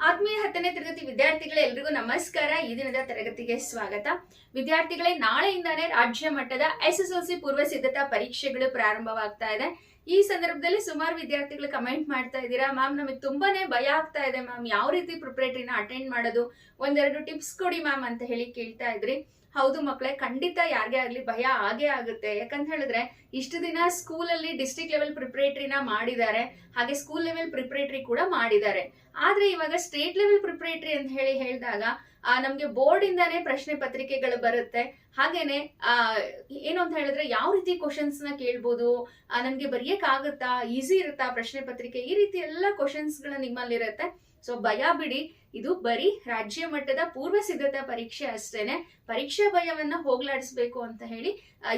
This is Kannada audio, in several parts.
our ಆತ್ಮೀಯ ಹತ್ತನೇ ತರಗತಿ ವಿದ್ಯಾರ್ಥಿಗಳೇ, ಎಲ್ರಿಗೂ ನಮಸ್ಕಾರ. ಈ ದಿನದ ತರಗತಿಗೆ ಸ್ವಾಗತ. ವಿದ್ಯಾರ್ಥಿಗಳೇ, ನಾಳೆಯಿಂದಾನೇ ರಾಜ್ಯ ಮಟ್ಟದ ಎಸ್ ಎಸ್ ಎಲ್ ಸಿ ಪೂರ್ವ ಸಿದ್ಧತಾ ಪರೀಕ್ಷೆಗಳು ಪ್ರಾರಂಭವಾಗ್ತಾ ಇದೆ. ಈ ಸಂದರ್ಭದಲ್ಲಿ ಸುಮಾರು ವಿದ್ಯಾರ್ಥಿಗಳು ಕಮೆಂಟ್ ಮಾಡ್ತಾ ಇದ್ದೀರಾ, ಮ್ಯಾಮ್, ನಮಗೆ ತುಂಬಾನೇ ಭಯ ಆಗ್ತಾ ಇದೆ ಮ್ಯಾಮ್. ಯಾವ ರೀತಿ ಪ್ರಿಪರೇಟರಿನ ಅಟೆಂಡ್ ಮಾಡೋದು? ಒಂದೆರಡು ಟಿಪ್ಸ್ ಕೊಡಿ ಮ್ಯಾಮ್ ಅಂತ ಹೇಳಿ ಕೇಳ್ತಾ ಇದ್ರಿ. ಹೌದು ಮಕ್ಕಳೇ ಖಂಡಿತ ಯಾರಿಗೇ ಆಗ್ಲಿ ಭಯ ಆಗೇ ಆಗುತ್ತೆ. ಯಾಕಂತ ಹೇಳಿದ್ರೆ, ಇಷ್ಟು ದಿನ ಸ್ಕೂಲಲ್ಲಿ ಡಿಸ್ಟ್ರಿಕ್ಟ್ ಲೆವೆಲ್ ಪ್ರಿಪರೇಟರಿನ ಮಾಡಿದ್ದಾರೆ. ಹಾಗೆ ಸ್ಕೂಲ್ ಲೆವೆಲ್ ಪ್ರಿಪರೇಟರಿ ಕೂಡ ಮಾಡಿದ್ದಾರೆ. ಆದ್ರೆ ಇವಾಗ ಸ್ಟೇಟ್ ಲೆವೆಲ್ ಪ್ರಿಪರೇಟರಿ ಅಂತ ಹೇಳಿ ಹೇಳಿದಾಗ ನಮ್ಗೆ ಬೋರ್ಡ್ ಇಂದಾನೆ ಪ್ರಶ್ನೆ ಪತ್ರಿಕೆಗಳು ಬರುತ್ತೆ. ಹಾಗೇನೆ ಆ, ಏನು ಅಂತ ಹೇಳಿದ್ರೆ ಯಾವ ರೀತಿ ಕ್ವಶನ್ಸ್ನ ಕೇಳ್ಬೋದು? ನಮ್ಗೆ ಬರೆಯಕ್ ಆಗುತ್ತಾ ಈಸಿ ಇರುತ್ತಾ ಪ್ರಶ್ನೆ ಪತ್ರಿಕೆ? ಈ ರೀತಿ ಎಲ್ಲ ಕ್ವಶನ್ಸ್ಗಳು ನಿಮ್ಮಲ್ಲಿರುತ್ತೆ. ಸೊ ಭಯ ಬಿಡಿ. ಇದು ಬರೀ ರಾಜ್ಯ ಮಟ್ಟದ ಪೂರ್ವ ಸಿದ್ಧತಾ ಪರೀಕ್ಷೆ ಅಷ್ಟೇನೆ. ಪರೀಕ್ಷಾ ಭಯವನ್ನ ಹೋಗ್ಲಾಡಿಸ್ಬೇಕು ಅಂತ ಹೇಳಿ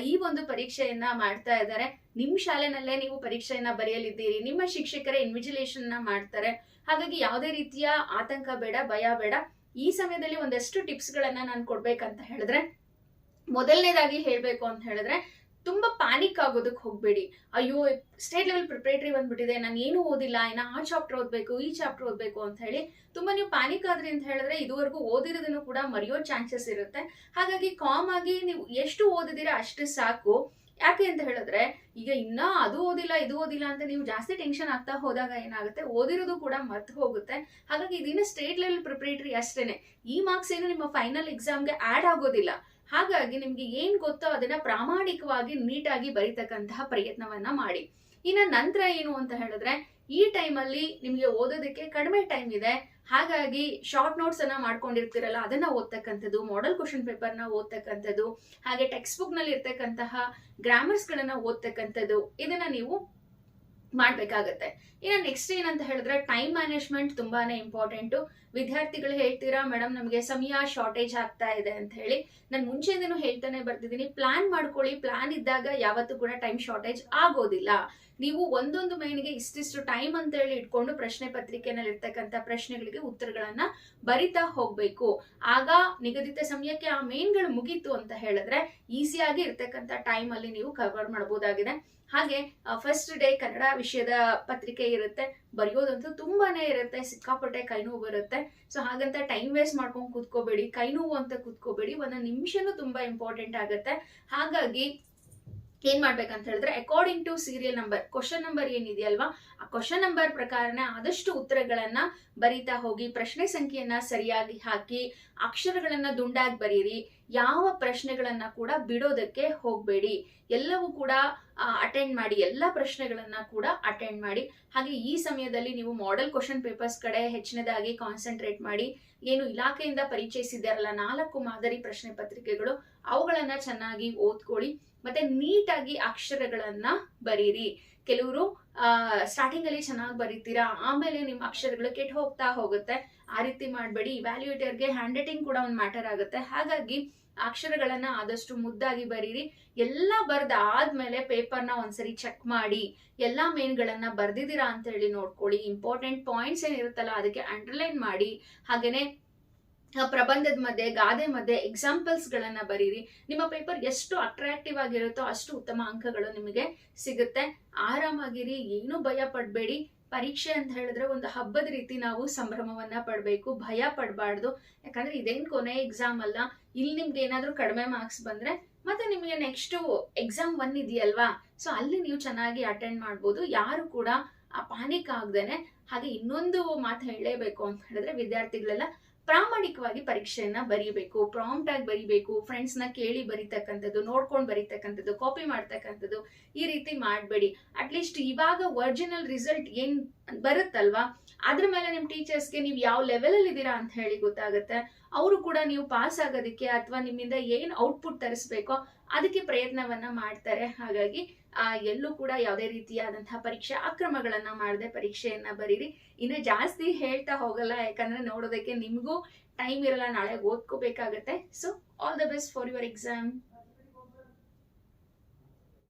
ಈ ಒಂದು ಪರೀಕ್ಷೆಯನ್ನ ಮಾಡ್ತಾ ಇದ್ದಾರೆ. ನಿಮ್ ಶಾಲೆನಲ್ಲೇ ನೀವು ಪರೀಕ್ಷೆಯನ್ನ ಬರೆಯಲಿದ್ದೀರಿ. ನಿಮ್ಮ ಶಿಕ್ಷಕರ ಇನ್ವಿಜಿಲೇಷನ್ನ ಮಾಡ್ತಾರೆ. ಹಾಗಾಗಿ ಯಾವುದೇ ರೀತಿಯ ಆತಂಕ ಬೇಡ ಭಯ ಬೇಡ. ಈ ಸಮಯದಲ್ಲಿ ಒಂದಷ್ಟು ಟಿಪ್ಸ್ ಗಳನ್ನ ನಾನು ಕೊಡ್ಬೇಕಂತ ಹೇಳಿದ್ರೆ, ಮೊದಲನೇದಾಗಿ ಹೇಳಬೇಕು ಅಂತ ಹೇಳಿದ್ರೆ, ತುಂಬಾ ಪ್ಯಾನಿಕ್ ಆಗೋದಕ್ಕೆ ಹೋಗ್ಬೇಡಿ. ಅಯ್ಯೋ ಸ್ಟೇಟ್ ಲೆವೆಲ್ ಪ್ರಿಪ್ರೇಟರಿ ಬಂದ್ಬಿಟ್ಟಿದೆ, ನಾನು ಏನು ಓದಿಲ್ಲ, ಇನ್ನ ಆ ಚಾಪ್ಟರ್ ಓದ್ಬೇಕು, ಈ ಚಾಪ್ಟರ್ ಓದ್ಬೇಕು ಅಂತ ಹೇಳಿ ತುಂಬಾ ನೀವು ಪ್ಯಾನಿಕ್ ಆದ್ರಿ ಅಂತ ಹೇಳಿದ್ರೆ ಇದುವರೆಗೂ ಓದಿರೋದನ್ನು ಕೂಡ ಮರೆಯೋ ಚಾನ್ಸಸ್ ಇರುತ್ತೆ. ಹಾಗಾಗಿ ಕಾಮ್ ಆಗಿ ನೀವು ಎಷ್ಟು ಓದಿದಿರ ಅಷ್ಟು ಸಾಕು. ಯಾಕೆ ಅಂತ ಹೇಳಿದ್ರೆ, ಈಗ ಇನ್ನ ಅದು ಓದಿಲ್ಲ, ಇದು ಓದಿಲ್ಲ ಅಂತ ನೀವು ಜಾಸ್ತಿ ಟೆನ್ಷನ್ ಆಗ್ತಾ ಹೋದಾಗ ಏನಾಗುತ್ತೆ? ಓದಿರೋದು ಕೂಡ ಮರ್ತು ಹೋಗುತ್ತೆ. ಹಾಗಾಗಿ ಇದನ್ನ ಸ್ಟೇಟ್ ಲೆವೆಲ್ ಪ್ರಿಪರೇಟರಿ ಅಷ್ಟೇನೆ. ಈ ಮಾರ್ಕ್ಸ್ ಏನು ನಿಮ್ಮ ಫೈನಲ್ ಎಕ್ಸಾಮ್ಗೆ ಆ್ಯಡ್ ಆಗೋದಿಲ್ಲ. ಹಾಗಾಗಿ ನಿಮ್ಗೆ ಏನ್ ಗೊತ್ತೋ ಅದನ್ನ ಪ್ರಾಮಾಣಿಕವಾಗಿ ನೀಟಾಗಿ ಬರೀತಕ್ಕಂತಹ ಪ್ರಯತ್ನವನ್ನ ಮಾಡಿ. ಇನ್ನ ನಂತರ ಏನು ಅಂತ ಹೇಳಿದ್ರೆ ಈ ಟೈಮಲ್ಲಿ ನಿಮಗೆ ಓದೋದಕ್ಕೆ ಕಡಿಮೆ ಟೈಮ್ ಇದೆ. ಹಾಗಾಗಿ ಶಾರ್ಟ್ ನೋಟ್ಸ್ ಅನ್ನ ಮಾಡ್ಕೊಂಡಿರ್ತೀರಲ್ಲ, ಅದನ್ನ ಓದ್ತಕ್ಕಂಥದ್ದು ಮಾಡೆಲ್ ಕ್ವಶನ್ ಪೇಪರ್ನ ಓದ್ತಕ್ಕಂಥದ್ದು, ಹಾಗೆ ಟೆಕ್ಸ್ಟ್ ಬುಕ್ನಲ್ಲಿ ಇರ್ತಕ್ಕಂತಹ ಗ್ರಾಮರ್ಸ್ ಗಳನ್ನ ಓದ್ತಕ್ಕಂಥದ್ದು, ಇದನ್ನ ನೀವು ಮಾಡ್ಬೇಕಾಗತ್ತೆ. ಇನ್ನು ನೆಕ್ಸ್ಟ್ ಏನಂತ ಹೇಳಿದ್ರೆ ಟೈಮ್ ಮ್ಯಾನೇಜ್ಮೆಂಟ್ ತುಂಬಾನೇ ಇಂಪಾರ್ಟೆಂಟ್ ವಿದ್ಯಾರ್ಥಿಗಳು ಹೇಳ್ತೀರಾ ಮೇಡಮ್ ನಮಗೆ ಸಮಯ ಶಾರ್ಟೇಜ್ ಆಗ್ತಾ ಇದೆ ಅಂತ ಹೇಳಿ. ನಾನು ಮುಂಚೆಯಿಂದನೂ ಹೇಳ್ತಾನೆ ಬರ್ತಿದ್ದೀನಿ ಪ್ಲಾನ್ ಮಾಡ್ಕೊಳ್ಳಿ. ಪ್ಲಾನ್ ಇದ್ದಾಗ ಯಾವತ್ತೂ ಕೂಡ ಟೈಮ್ ಶಾರ್ಟೇಜ್ ಆಗೋದಿಲ್ಲ. ನೀವು ಒಂದೊಂದು ಮೇನ್ಗೆ ಇಷ್ಟಿಷ್ಟು ಟೈಮ್ ಅಂತ ಹೇಳಿ ಇಟ್ಕೊಂಡು ಪ್ರಶ್ನೆ ಪತ್ರಿಕೆನಲ್ಲಿ ಇರ್ತಕ್ಕಂಥ ಪ್ರಶ್ನೆಗಳಿಗೆ ಉತ್ತರಗಳನ್ನ ಬರಿತಾ ಹೋಗ್ಬೇಕು. ಆಗ ನಿಗದಿತ ಸಮಯಕ್ಕೆ ಆ ಮೇನ್ಗಳು ಮುಗೀತು ಅಂತ ಹೇಳಿದ್ರೆ ಈಸಿಯಾಗಿ ಇರ್ತಕ್ಕಂಥ ಟೈಮ್ ಅಲ್ಲಿ ನೀವು ಕವರ್ ಮಾಡಬಹುದಾಗಿದೆ ಹಾಗೆ ಫಸ್ಟ್ ಡೇ ಕನ್ನಡ ವಿಷಯದ ಪತ್ರಿಕೆ ಇರುತ್ತೆ, ಬರೆಯೋದಂತೂ ತುಂಬಾನೇ ಇರುತ್ತೆ, ಸಿಕ್ಕಾಪಟ್ಟೆ ಕೈನೋವು ಬರುತ್ತೆ. ಸೊ ಹಾಗಂತ ಟೈಮ್ ವೇಸ್ಟ್ ಮಾಡ್ಕೊಂಡು ಕೂತ್ಕೋಬೇಡಿ ಕೈನೋವು ಅಂತ ಕೂತ್ಕೋಬೇಡಿ ಒಂದೊಂದು ನಿಮಿಷನೂ ತುಂಬಾ ಇಂಪಾರ್ಟೆಂಟ್ ಆಗುತ್ತೆ. ಹಾಗಾಗಿ ಏನ್ ಮಾಡ್ಬೇಕಂತ ಹೇಳಿದ್ರೆ according to serial number question number ಏನಿದೆಯಲ್ವಾ, ಆ ಕ್ವಶನ್ ನಂಬರ್ ಪ್ರಕಾರನೇ ಆದಷ್ಟು ಉತ್ತರಗಳನ್ನ ಬರಿತಾ ಹೋಗಿ, ಪ್ರಶ್ನೆ ಸಂಖ್ಯೆಯನ್ನ ಸರಿಯಾಗಿ ಹಾಕಿ, ಅಕ್ಷರಗಳನ್ನ ದುಂಡಾಗಿ ಬರೀರಿ ಯಾವ ಪ್ರಶ್ನೆಗಳನ್ನ ಕೂಡ ಬಿಡೋದಕ್ಕೆ ಹೋಗ್ಬೇಡಿ. ಎಲ್ಲವೂ ಕೂಡ ಅಟೆಂಡ್ ಮಾಡಿ ಎಲ್ಲ ಪ್ರಶ್ನೆಗಳನ್ನ ಕೂಡ ಅಟೆಂಡ್ ಮಾಡಿ. ಹಾಗೆ ಈ ಸಮಯದಲ್ಲಿ ನೀವು ಮಾಡೆಲ್ ಕ್ವಶನ್ ಪೇಪರ್ಸ್ ಕಡೆ ಹೆಚ್ಚಿನದಾಗಿ ಕಾನ್ಸಂಟ್ರೇಟ್ ಮಾಡಿ. ಏನು ಇಲಾಖೆಯಿಂದ ಪರಿಚಯಿಸಿದ್ದಾರಲ್ಲ ನಾಲ್ಕು ಮಾದರಿ ಪ್ರಶ್ನೆ ಪತ್ರಿಕೆಗಳು, ಅವುಗಳನ್ನ ಚೆನ್ನಾಗಿ ಓದ್ಕೊಳ್ಳಿ. ಮತ್ತೆ ನೀಟಾಗಿ ಅಕ್ಷರಗಳನ್ನ ಬರೀರಿ. ಕೆಲವರು ಸ್ಟಾರ್ಟಿಂಗ್ ಅಲ್ಲಿ ಚೆನ್ನಾಗಿ ಬರೀತೀರಾ, ಆಮೇಲೆ ನಿಮ್ಮ ಅಕ್ಷರಗಳು ಕೆಟ್ಟು ಹೋಗ್ತಾ ಹೋಗುತ್ತೆ. ಆ ರೀತಿ ಮಾಡಬೇಡಿ. ಇವ್ಯಾಲ್ಯೂಟರ್ಗೆ ಹ್ಯಾಂಡ್ ರೈಟಿಂಗ್ ಕೂಡ ಒಂದು ಮ್ಯಾಟರ್ ಆಗುತ್ತೆ. ಹಾಗಾಗಿ ಅಕ್ಷರಗಳನ್ನ ಆದಷ್ಟು ಮುದ್ದಾಗಿ ಬರೀರಿ. ಎಲ್ಲ ಬರ್ದ ಆದ್ಮೇಲೆ ಪೇಪರ್ನ ಒಂದ್ಸರಿ ಚೆಕ್ ಮಾಡಿ, ಎಲ್ಲಾ ಮೇನ್ಗಳನ್ನ ಬರ್ದಿದ್ದೀರಾ ಅಂತ ಹೇಳಿ ನೋಡ್ಕೊಳ್ಳಿ. ಇಂಪಾರ್ಟೆಂಟ್ ಪಾಯಿಂಟ್ಸ್ ಏನಿರುತ್ತಲ್ಲ ಅದಕ್ಕೆ ಅಂಡರ್ಲೈನ್ ಮಾಡಿ, ಹಾಗೇನೆ ಪ್ರಬಂಧದ ಮಧ್ಯೆ, ಗಾದೆ ಮಧ್ಯೆ ಎಕ್ಸಾಂಪಲ್ಸ್ ಗಳನ್ನ ಬರೀರಿ. ನಿಮ್ಮ ಪೇಪರ್ ಎಷ್ಟು ಅಟ್ರಾಕ್ಟಿವ್ ಆಗಿರುತ್ತೋ ಅಷ್ಟು ಉತ್ತಮ ಅಂಕಗಳು ನಿಮಗೆ ಸಿಗುತ್ತೆ. ಆರಾಮಾಗಿರಿ, ಏನು ಭಯ ಪಡಬೇಡಿ. ಪರೀಕ್ಷೆ ಅಂತ ಹೇಳಿದ್ರೆ ಒಂದು ಹಬ್ಬದ ರೀತಿ ನಾವು ಸಂಭ್ರಮವನ್ನ ಪಡಬೇಕು, ಭಯ ಪಡಬಾರ್ದು. ಯಾಕಂದ್ರೆ ಇದೇನ್ ಕೊನೆ ಎಕ್ಸಾಮ್ ಅಲ್ಲ, ಇಲ್ಲಿ ನಿಮ್ಗೆ ಏನಾದ್ರೂ ಕಡಿಮೆ ಮಾರ್ಕ್ಸ್ ಬಂದ್ರೆ ಮತ್ತೆ ನಿಮಗೆ ನೆಕ್ಸ್ಟ್ ಎಕ್ಸಾಮ್ ಒನ್ ಇದೆಯಲ್ವಾ? ಸೊ ಅಲ್ಲಿ ನೀವು ಚೆನ್ನಾಗಿ ಅಟೆಂಡ್ ಮಾಡ್ಬೋದು. ಯಾರು ಕೂಡ ಆ ಪಾನಿಕ್ ಆಗ್ದೇನೆ ಹಾಗೆ ಇನ್ನೊಂದು ಮಾತು ಹೇಳಲೇಬೇಕು ಅಂತ ಹೇಳಿದ್ರೆ ವಿದ್ಯಾರ್ಥಿಗಳೆಲ್ಲ ಪ್ರಾಮಾಣಿಕವಾಗಿ ಪರೀಕ್ಷೆಯನ್ನ ಬರೀಬೇಕು ಪ್ರಾಂಪ್ಟ್ ಆಗಿ ಬರೀಬೇಕು ಫ್ರೆಂಡ್ಸ್ನ ಕೇಳಿ ಬರೀತಕ್ಕಂಥದ್ದು, ನೋಡ್ಕೊಂಡು ಬರಿತಕ್ಕಂಥದ್ದು ಕಾಪಿ ಮಾಡ್ತಕ್ಕಂಥದ್ದು ಈ ರೀತಿ ಮಾಡಬೇಡಿ. ಅಟ್ಲೀಸ್ಟ್ ಇವಾಗ ಒರಿಜಿನಲ್ ರಿಸಲ್ಟ್ ಏನ್ ಬರುತ್ತಲ್ವಾ? ಅದ್ರ ಮೇಲೆ ನಿಮ್ ಟೀಚರ್ಸ್ಗೆ ನೀವು ಯಾವ ಲೆವೆಲ್ ಅಲ್ಲಿ ಇದ್ದೀರಾ ಅಂತ ಹೇಳಿ ಗೊತ್ತಾಗುತ್ತೆ. ಅವರು ಕೂಡ ನೀವು ಪಾಸ್ ಆಗೋದಕ್ಕೆ ಅಥವಾ ನಿಮ್ಮಿಂದ ಏನ್ ಔಟ್ಪುಟ್ ತರಿಸ್ಬೇಕೋ ಅದಕ್ಕೆ ಪ್ರಯತ್ನವನ್ನ ಮಾಡ್ತಾರೆ. ಹಾಗಾಗಿ, ಆ, ಎಲ್ಲೂ ಕೂಡ ಯಾವುದೇ ರೀತಿಯಾದಂತಹ ಪರೀಕ್ಷೆ ಅಕ್ರಮಗಳನ್ನ ಮಾಡದೆ ಪರೀಕ್ಷೆಯನ್ನ ಬರೀರಿ. ಇನ್ನು ಜಾಸ್ತಿ ಹೇಳ್ತಾ ಹೋಗಲ್ಲ, ಯಾಕಂದ್ರೆ ನೋಡೋದಕ್ಕೆ ನಿಮಗೂ ಟೈಮ್ ಇರಲ್ಲ, ನಾಳೆ ಓದ್ಕೋಬೇಕಾಗತ್ತೆ. So all the best for your exam